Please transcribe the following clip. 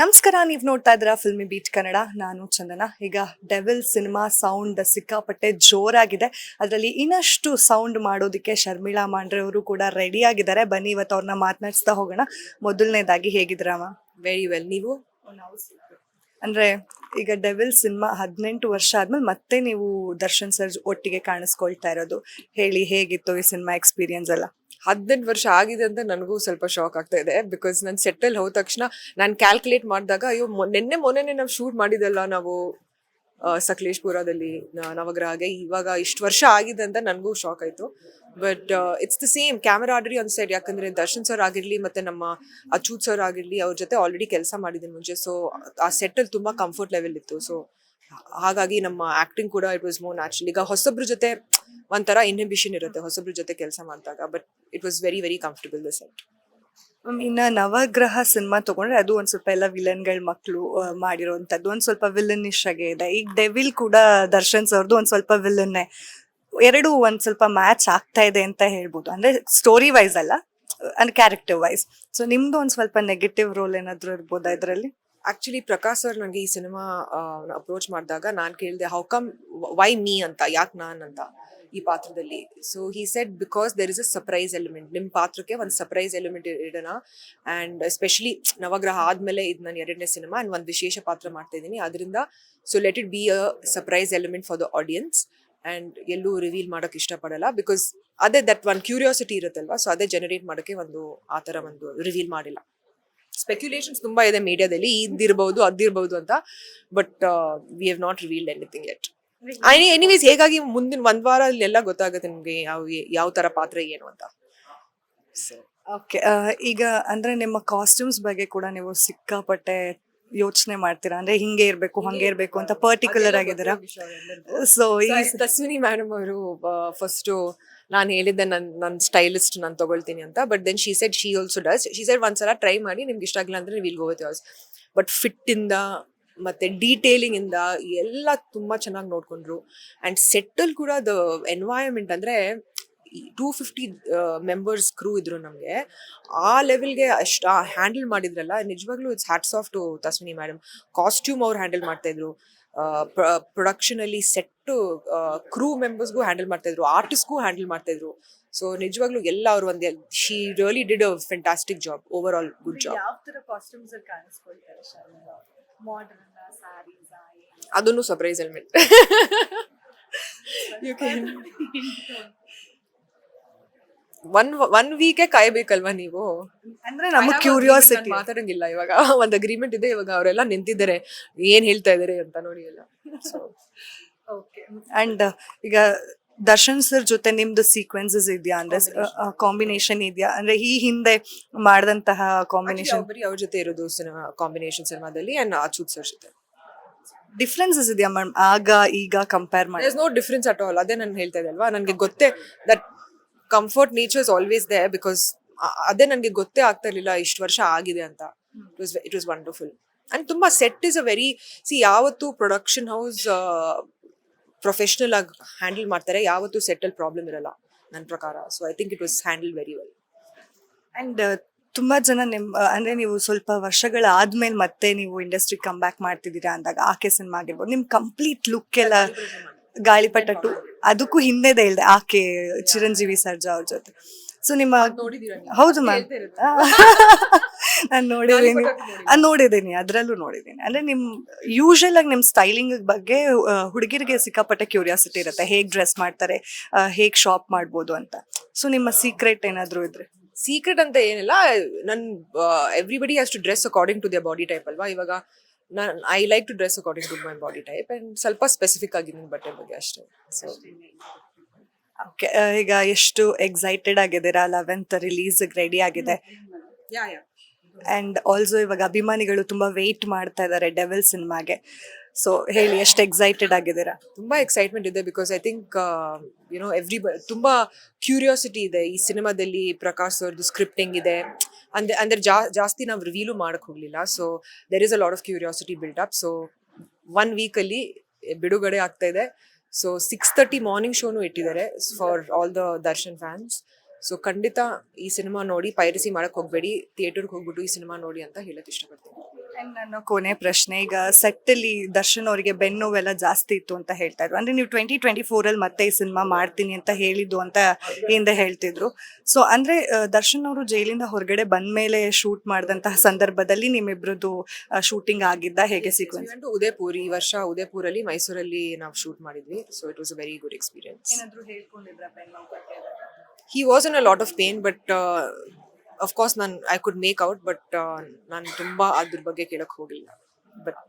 ನಮಸ್ಕಾರ ನೀವು ನೋಡ್ತಾ ಇದ್ದೀರಾ ಫಿಲ್ಮಿ ಬೀಟ್ ಕನ್ನಡ ನಾನು ಚಂದನ. ಈಗ ಡೆವಿಲ್ ಸಿನಿಮಾ ಸೌಂಡ್ ಸಿಕ್ಕಾಪಟ್ಟೆ ಜೋರಾಗಿದೆ. ಅದರಲ್ಲಿ ಇನ್ನಷ್ಟು ಸೌಂಡ್ ಮಾಡೋದಕ್ಕೆ ಶರ್ಮಿಳಾ ಮಾಂಡ್ರೆ ಅವರು ಕೂಡ ರೆಡಿ ಆಗಿದ್ದಾರೆ. ಬನ್ನಿ ಇವತ್ತು ಅವ್ರನ್ನ ಮಾತನಾಡಿಸ್ತಾ ಹೋಗೋಣ. ಮೊದಲನೇದಾಗಿ ಹೇಗಿದ್ದೀರಾ ವೆರಿ ವೆಲ್ ನೀವು? ಅಂದ್ರೆ ಈಗ ಡೆವಿಲ್ ಸಿನಿಮಾ ಹದಿನೆಂಟು ವರ್ಷ ಆದ್ಮೇಲೆ ಮತ್ತೆ ನೀವು ದರ್ಶನ್ ಸರ್ ಒಟ್ಟಿಗೆ ಕಾಣಿಸ್ಕೊಳ್ತಾ ಇರೋದು. ಹೇಳಿ ಹೇಗಿತ್ತು ಈ ಸಿನಿಮಾ ಎಕ್ಸ್ಪೀರಿಯನ್ಸ್ ಎಲ್ಲ? ಹದಿನೆಂಟು ವರ್ಷ ಆಗಿದೆ ಅಂತ ನನಗೂ ಸ್ವಲ್ಪ ಶಾಕ್ ಆಗ್ತಾ ಇದೆ ಬಿಕಾಸ್ ನಾನು ಸೆಟ್ಟಲ್ ಹೋದ ತಕ್ಷಣ ನಾನು ಕ್ಯಾಲ್ಕುಲೇಟ್ ಮಾಡಿದಾಗ ಅಯ್ಯೋ ನಿನ್ನೆ ಮೊನ್ನೆ ನಾವು ಶೂಟ್ ಮಾಡಿದಲ್ಲ ನಾವು. ಸಕಲೇಶ್ಪುರದಲ್ಲಿ ನವಗ್ರಹಗೆ. ಇವಾಗ ಇಷ್ಟು ವರ್ಷ ಆಗಿದೆ ಅಂತ ನನಗೂ ಶಾಕ್ ಆಯ್ತು. But it's the same camera ಆರ್ಡರಿ ಒಂದು ಸೈಡ್ ಯಾಕಂದ್ರೆ ದರ್ಶನ್ ಸರ್ ಆಗಿರಲಿ ಮತ್ತೆ ನಮ್ಮ ಅಚೂತ್ ಸರ್ ಆಗಿರಲಿ ಅವ್ರ ಜೊತೆ ಆಲ್ರೆಡಿ ಕೆಲಸ ಮಾಡಿದ್ದೀನಿ ಮುಂಚೆ. ಸೊ ಆ ಸೆಟ್ಟಲ್ಲಿ ತುಂಬಾ ಕಂಫರ್ಟ್ ಲೆವೆಲ್ ಇತ್ತು. ಸೊ ಹಾಗಾಗಿ ನಮ್ಮ ಆ್ಯಕ್ಟಿಂಗ್ ಕೂಡ ಇಟ್ ವಾಸ್ ಮೋರ್ ನ್ಯಾಚುರಲ್ ಈಗ ಹೊಸಬ್ರ ಜೊತೆ ಒಂಥರ ಇನ್ಹಿಬಿಷನ್ ಇರುತ್ತೆ ಹೊಸಬ್ರ ಜೊತೆ ಕೆಲಸ ಮಾಡಿದಾಗ. But it was very very comfortable the set ಇನ್ನ ನವಗ್ರಹ ಸಿನಿಮಾ ತಗೊಂಡ್ರೆ ಅದು ಒಂದ್ ಸ್ವಲ್ಪ ಎಲ್ಲ ವಿಲನ್ಗಳ ಮಕ್ಕಳು ಮಾಡಿರೋಂಥದ್ದು. ಒಂದ್ ಸ್ವಲ್ಪ ವಿಲನಿಶ್ ಆಗಿ ಇದೆ. ಈಗ ಡೆವಿಲ್ ಕೂಡ ದರ್ಶನ್ ಸರ್ದು ಒಂದ್ ಸ್ವಲ್ಪ ವಿಲನ್ನೇ ಎರಡು ಒಂದ್ ಸ್ವಲ್ಪ ಮ್ಯಾಚ್ ಆಗ್ತಾ ಇದೆ ಅಂತ ಹೇಳ್ಬೋದು. ಅಂದ್ರೆ ಸ್ಟೋರಿ ವೈಸ್ ಅಲ್ಲ ಅಂಡ್ ಕ್ಯಾರೆಕ್ಟರ್ ವೈಸ್ ಸೊ ನಿಮ್ದು ಒಂದ್ ಸ್ವಲ್ಪ ನೆಗೆಟಿವ್ ರೋಲ್ ಏನಾದ್ರು ಇರ್ಬೋದಾ ಇದರಲ್ಲಿ? ಆಕ್ಚುಲಿ ಪ್ರಕಾಶ್ ಸರ್ ನನಗೆ ಈ ಸಿನಿಮಾ ಅಪ್ರೋಚ್ ಮಾಡಿದಾಗ ನಾನು ಕೇಳಿದೆ ಹೌ ಕಮ್ ವೈ ಮೀ ಅಂತ, ಯಾಕೆ ನಾನು ಅಂತ. ಈ ಪಾತ್ರದಲ್ಲಿ. So he set because there is a surprise element ನಿಮ್ಮ ಪಾತ್ರಕ್ಕೆ ಒಂದು ಸರ್ಪ್ರೈಸ್ ಎಲಿಮೆಂಟ್ ಇಡೋಣ. ಆ್ಯಂಡ್ ಎಸ್ಪೆಷಲಿ ನವಗ್ರಹ ಆದಮೇಲೆ ಇದು ನಾನು ಎರಡನೇ ಸಿನಿಮಾ ಆ್ಯಂಡ್ ಒಂದು ವಿಶೇಷ ಪಾತ್ರ ಮಾಡ್ತಾ ಇದ್ದೀನಿ. ಅದರಿಂದ so let it be a surprise element for the audience and ಎಲ್ಲೂ ರಿವೀಲ್ ಮಾಡೋಕೆ ಇಷ್ಟಪಡಲ್ಲ. ಬಿಕಾಸ್ ಅದೇ ದಟ್ ಒಂದು ಕ್ಯೂರಿಯಾಸಿಟಿ ಇರುತ್ತಲ್ವಾ? ಸೊ ಅದೇ ಜನರೇಟ್ ಮಾಡೋಕ್ಕೆ ಒಂದು ಆ ಥರ ಒಂದು ರಿವೀಲ್ ಮಾಡಿಲ್ಲ. ಸ್ಪೆಕ್ಯುಲೇಷನ್ಸ್ ತುಂಬಾ ಇದೆ ಮೀಡಿಯಾದಲ್ಲಿ ಇದಿರ್ಬೋದು ಅದಿರ್ಬೋದು ಅಂತ. But we have not revealed anything at anyways ಹೇಗಾಗಿ ಮುಂದಿನ ಒಂದ್ ವಾರ ಎಲ್ಲ ಗೊತ್ತಾಗುತ್ತೆ ನಿಮ್ಗೆ ಯಾವ ಯಾವ ತರ ಪಾತ್ರ ಏನು ಅಂತ. ಓಕೆ ಈಗ ಅಂದ್ರೆ ನಿಮ್ಮ ಕಾಸ್ಟ್ಯೂಮ್ಸ್ ಬಗ್ಗೆ ಕೂಡ ನೀವು ಸಿಕ್ಕಾಪಟ್ಟೆ ಯೋಚನೆ ಮಾಡ್ತೀರಾ? ಅಂದ್ರೆ ಹಿಂಗೆ ಇರ್ಬೇಕು ಹಂಗೆ ಇರ್ಬೇಕು ಅಂತ ಪರ್ಟಿಕ್ಯುಲರ್ ಆಗಿದ್ದೀರಾ? ಸೊ ಈ ತಸ್ವಿನಿ ಮೇಡಮ್ ಅವರು ಫಸ್ಟ್ ನಾನು ಹೇಳಿದ್ದೆ ನನ್ನ ನನ್ನ ಸ್ಟೈಲಿಸ್ಟ್ ನಾನು ತಗೊಳ್ತೀನಿ ಅಂತ but then she said she also does she said ಒಂದ್ಸಲ ಟ್ರೈ ಮಾಡಿ ನಿಮ್ಗೆ ಇಷ್ಟ ಆಗಿಲ್ಲ ಅಂದ್ರೆ will go with yours but ಫಿಟ್ಟಿಂದ ಇಂದ ಮತ್ತೆ ಡೀಟೇಲಿಂಗ್ ಇಂದ ಎಲ್ಲ ತುಂಬಾ ಚೆನ್ನಾಗಿ ನೋಡ್ಕೊಂಡ್ರು. ಅಂಡ್ ಸೆಟ್ಟಲ್ ಕೂಡ ದ ಎನ್ವೈರನ್ಮೆಂಟ್ ಅಂದ್ರೆ ಟೂ ಫಿಫ್ಟಿ ಮೆಂಬರ್ಸ್ ಕ್ರೂ ಇದ್ರು ನಮಗೆ. ಆ ಲೆವೆಲ್ಗೆ ಅಷ್ಟು ಹ್ಯಾಂಡಲ್ ಮಾಡಿದ್ರಲ್ಲ ನಿಜವಾಗ್ಲೂ it's hats off to Tasvini madam costume ಅವ್ರು ಹ್ಯಾಂಡಲ್ ಮಾಡ್ತಾ ಇದ್ರು. ಪ್ರೊಡಕ್ಷನ್ ಅಲ್ಲಿ ಸೆಟ್ ಕ್ರೂ ಮೆಂಬರ್ಸ್ಗೂ ಹ್ಯಾಂಡಲ್ ಮಾಡ್ತಾ ಇದ್ರು. ಆರ್ಟಿಸ್ಟ್ಗೂ ಹ್ಯಾಂಡಲ್ ಮಾಡ್ತಾ ಇದ್ರು. ಸೊ ನಿಜವಾಗ್ಲೂ ಎಲ್ಲ ಅವರು ಒಂದೇ she really did a fantastic job over all good job ಯಾವ ತರ ಕಾಸ್ಟ್ಯೂಮ್ಸ್ ಕಾಣಿಸ್ಕೊಳ್ತಾರೆ ಮಾಡರ್ನ್ ಸ್ಯಾರೀಸ್ ಅದನ್ನು surprise element you can one one ವೀಕೆ ಕಾಯ್ಬೇಕಲ್ವಾ ನೀವು? ಅಂದ್ರೆ ನಮ್ಗೆ ಕ್ಯೂರಿಯಾಸಿಟಿ ಮಾತಾಡಂಗಿಲ್ಲ ಇವಾಗ. ಒಂದು ಅಗ್ರಿಮೆಂಟ್ ಇದೆ ಇವಾಗ ಅವರೆಲ್ಲ ನಿಂತಿದ್ದಾರೆ. ಏನ್ ಹೇಳ್ತಾ ಇದಾರೆ ಅಂತ ನೋಡಿ ಎಲ್ಲ. ಸೊ ಓಕೆ ಅಂಡ್ ಈಗ ದರ್ಶನ್ ಸರ್ ಜೊತೆ ನಿಮ್ದು ಸೀಕ್ವೆನ್ಸಸ್ ಇದೆಯಾ? ಅಂದ್ರೆ ಕಾಂಬಿನೇಷನ್ ಇದೆಯಾ? ಅಂದ್ರೆ ಈ ಹಿಂದೆ ಮಾಡಿದಂತಹ ಕಾಂಬಿನೇಷನ್ ಬರೀ ಅವ್ರ ಜೊತೆ ಇರೋದು ಸಿನಿಮಾ ಕಾಂಬಿನೇಷನ್ ಸಿನಿಮಾದಲ್ಲಿ ಅಂಡ್ ಅಚೂತ್ ಸರ್ ಜೊತೆ. ಡಿಫ್ರೆನ್ಸಸ್ ಇದೆಯಾ ಮ್ಯಾಮ್ ಆಗ ಈಗ ಕಂಪೇರ್ ಮಾಡಿ. ನೋ ಡಿಫ್ರೆನ್ಸ್ ಅಟ್ ಆಲ್ ಅದೇ ನಾನು ಹೇಳ್ತಾ ಇದೆ ಅಲ್ವಾ? ನನಗೆ ಗೊತ್ತೇ that comfort nature is always they because ಅದೇ ನನಗೆ ಗೊತ್ತೇ ಆಗ್ತಾ ಇರಲಿಲ್ಲ ಇಷ್ಟು ವರ್ಷ ಆಗಿದೆ ಅಂತ. It was it was wonderful and ತುಂಬಾ ಸೆಟ್ ಇಸ್ ಅ ವೆರಿ ಸಿ ಯಾವತ್ತು ಪ್ರೊಡಕ್ಷನ್ ಹೌಸ್ ಪ್ರೊಫೆಷನಲ್ ಆಗಿ ಹ್ಯಾಂಡಲ್ ಮಾಡ್ತಾರೆ ಯಾವತ್ತೂ ಸೆಟಲ್ ಪ್ರಾಬ್ಲಮ್ ಇರಲ್ಲ ನನ್ನ ಪ್ರಕಾರ. So I think it was handle very well and ತುಂಬ ಜನ ನಿಮ್ ಅಂದರೆ ನೀವು ಸ್ವಲ್ಪ ವರ್ಷಗಳ ಆದ್ಮೇಲೆ ಮತ್ತೆ ನೀವು ಇಂಡಸ್ಟ್ರಿ ಕಮ್ ಬ್ಯಾಕ್ ಮಾಡ್ತಿದ್ದೀರಾ ಅಂದಾಗ ಆಕೆ ಸಿನಿಮಾ ಆಗಿರ್ಬೋದು ನಿಮ್ ಕಂಪ್ಲೀಟ್ ಲುಕ್ ಎಲ್ಲ ಗಾಳಿಪಟ ಟು ಅದಕ್ಕೂ ಹಿಂದೆದೆ ಇಲ್ಲದೆ ಆಕೆ ಚಿರಂಜೀವಿ ಸರ್ಜಾ ಅವ್ರ ಜೊತೆ. ಸೊ ನಿಮ್ಮ ಹೌದು ಮ್ಯಾಮ್ ನಾನು ನೋಡಿದ್ದೀನಿ. ನೋಡಿದ್ದೀನಿ. ಅದರಲ್ಲೂ ನೋಡಿದ್ದೀನಿ. ಅಂದ್ರೆ ನಿಮ್ ಯೂಶಲ್ ಆಗಿ ನಿಮ್ ಸ್ಟೈಲಿಂಗ್ ಬಗ್ಗೆ ಹುಡುಗಿರಿಗೆ ಸಿಕ್ಕಾಪಟ್ಟೆ ಕ್ಯೂರಿಯಾಸಿಟಿ ಇರುತ್ತೆ. ಹೇಗ್ ಡ್ರೆಸ್ ಮಾಡ್ತಾರೆ ಹೇಗ್ ಶಾಪ್ ಮಾಡ್ಬೋದು ಅಂತ. ಸೊ ನಿಮ್ಮ ಸೀಕ್ರೆಟ್ ಏನಾದ್ರು ಇದ್ರೆ. ಸೀಕ್ರೆಟ್ ಅಂತ ಏನಿಲ್ಲ. ನನ್ everybody has to dress according to their body type ಅಲ್ವಾ? ಇವಾಗ ನಾನು I like to dress according to my body type and ಸ್ವಲ್ಪ ಸ್ಪೆಸಿಫಿಕ್ ಆಗಿ ನಿಮ್ಮ ಬಟ್ಟೆ ಬಗ್ಗೆ ಅಷ್ಟೇ. ಸೊ ಈಗ ಎಷ್ಟು ಎಕ್ಸೈಟೆಡ್ ಆಗಿದ್ದೀರಾ ಲೆವೆಂತ್ ರಿಲೀಸ್ ರೆಡಿ ಆಗಿದೆ. ಅಂಡ್ ಆಲ್ಸೋ ಇವಾಗ ಅಭಿಮಾನಿಗಳು ತುಂಬಾ ವೆಯ್ಟ್ ಮಾಡ್ತಾ ಇದ್ದಾರೆ ಡೆವಿಲ್ ಸಿನಿಮಾಗೆ ಸೊ ಹೇಳಿ, ಎಷ್ಟು ಎಕ್ಸೈಟೆಡ್ ಆಗಿದ್ದೀರಾ? ತುಂಬಾ ಎಕ್ಸೈಟ್ಮೆಂಟ್ ಇದೆ because I think you know every ತುಂಬಾ ಕ್ಯೂರಿಯಾಸಿಟಿ ಇದೆ ಈ ಸಿನಿಮಾದಲ್ಲಿ ಪ್ರಕಾಶ್ ಅವ್ರದ್ದು ಸ್ಕ್ರಿಪ್ಟಿಂಗ್ ಇದೆ. ಅಂದ್ರೆ, ಅಂದರೆ ಜಾಸ್ತಿ ನಾವು ರಿವೀಲು ಮಾಡಕ್ ಹೋಗ್ಲಿಲ್ಲ. So there is a lot of curiosity built up so one ವೀಕಲ್ಲಿ ಬಿಡುಗಡೆ ಆಗ್ತಾ ಇದೆ. ಸೊ ಸಿಕ್ಸ್ ತರ್ಟಿ ಮಾರ್ನಿಂಗ್ ಶೋನು ಇಟ್ಟಿದ್ದಾರೆ for all the Darshan fans so ಖಂಡಿತ ಈ ಸಿನಿಮಾ ನೋಡಿ ಪೈರಸಿ ಮಾಡಕ್ಕೆ ಹೋಗ್ಬೇಡಿ ಥಿಯೇಟರ್ಗೆ ಹೋಗ್ಬಿಟ್ಟು ಈ ಸಿನಿಮಾ ನೋಡಿ ಅಂತ ಹೇಳಕ್ ಇಷ್ಟಪಡ್ತೀನಿ. And ನನ್ನ ಕೊನೆ ಪ್ರಶ್ನೆ. ಈಗ ಸೆಟ್ಟಲ್ಲಿ ದರ್ಶನ್ ಅವರಿಗೆ ಬೆನ್ನು ನೋವೆಲ್ಲ ಜಾಸ್ತಿ ಇತ್ತು ಅಂತ ಹೇಳ್ತಾ ಇದ್ರು. ಅಂದ್ರೆ ನೀವು ಟ್ವೆಂಟಿ ಟ್ವೆಂಟಿ ಫೋರಲ್ಲಿ ಮತ್ತೆ ಈ ಸಿನಿಮಾ ಮಾಡ್ತೀನಿ ಅಂತ ಹೇಳಿದ್ದು ಅಂತ ಹಿಂದೆ ಹೇಳ್ತಿದ್ರು. ಸೊ ಅಂದ್ರೆ ದರ್ಶನ್ ಅವರು ಜೈಲಿಂದ ಹೊರಗಡೆ ಬಂದ ಮೇಲೆ ಶೂಟ್ ಮಾಡಿದಂತಹ ಸಂದರ್ಭದಲ್ಲಿ ನಿಮ್ಮಿಬ್ರದ್ದು ಶೂಟಿಂಗ್ ಆಗಿದ್ದ ಹೇಗೆ ಸೀಕ್ವೆನ್ಸ್ ಉದಯಪುರ್ ಈ ವರ್ಷ ಉದಯಪುರಲ್ಲಿ ಮೈಸೂರಲ್ಲಿ ನಾವು ಶೂಟ್ ಮಾಡಿದ್ವಿ. So it was a very good experience ಏನಾದ್ರು ಹೇಳ್ಕೊಂಡಿದ್ರ ಬೆನ್ನು he was in a lot of pain but course ನಾನು I could make out but ನಾನು ತುಂಬಾ ಅದ್ರ ಬಗ್ಗೆ ಕೇಳಕ್ ಹೋಗಿಲ್ಲ. ಬಟ್